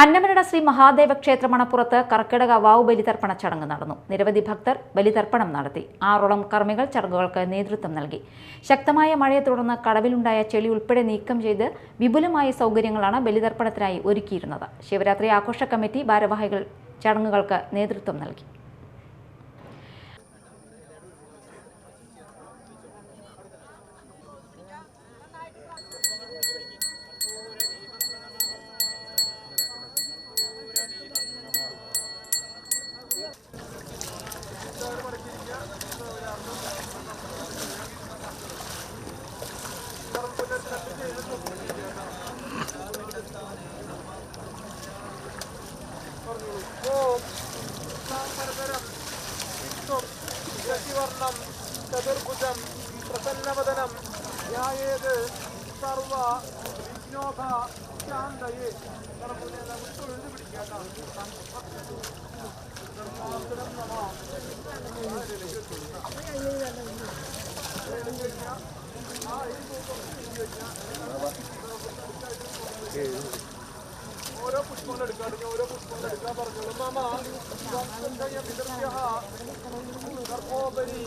അന്നമനട ശ്രീ മഹാദേവ ക്ഷേത്ര മണപ്പുറത്ത് കർക്കിടക വാവ് ബലിതർപ്പണ ചടങ്ങ് നടന്നു. നിരവധി ഭക്തർ ബലിതർപ്പണം നടത്തി. ആറോളം കർമ്മികൾ ചടങ്ങുകൾക്ക് നേതൃത്വം നൽകി. ശക്തമായ മഴയെ തുടർന്ന് കടവിലുണ്ടായ ചെളി ഉൾപ്പെടെ നീക്കം ചെയ്ത് വിപുലമായ സൗകര്യങ്ങളാണ് ബലിതർപ്പണത്തിനായി ഒരുക്കിയിരുന്നത്. ശിവരാത്രി ആഘോഷ കമ്മിറ്റി ഭാരവാഹികൾ ചടങ്ങുകൾക്ക് നേതൃത്വം നൽകി. ശശിവർണം ചതുർഭുജം പ്രസന്നവദനം ധ്യായേത് സർവ വിഘ്നോഭ ശാന്തയെ എഴുതി പിടിക്കാം ഓരോ പുഷ്പങ്ങൾ എടുക്കാണെങ്കിൽ ഓരോ പുഷ്പങ്ങൾ എടുക്കാൻ പറഞ്ഞോളൂ മാമ ഗർഭോപരി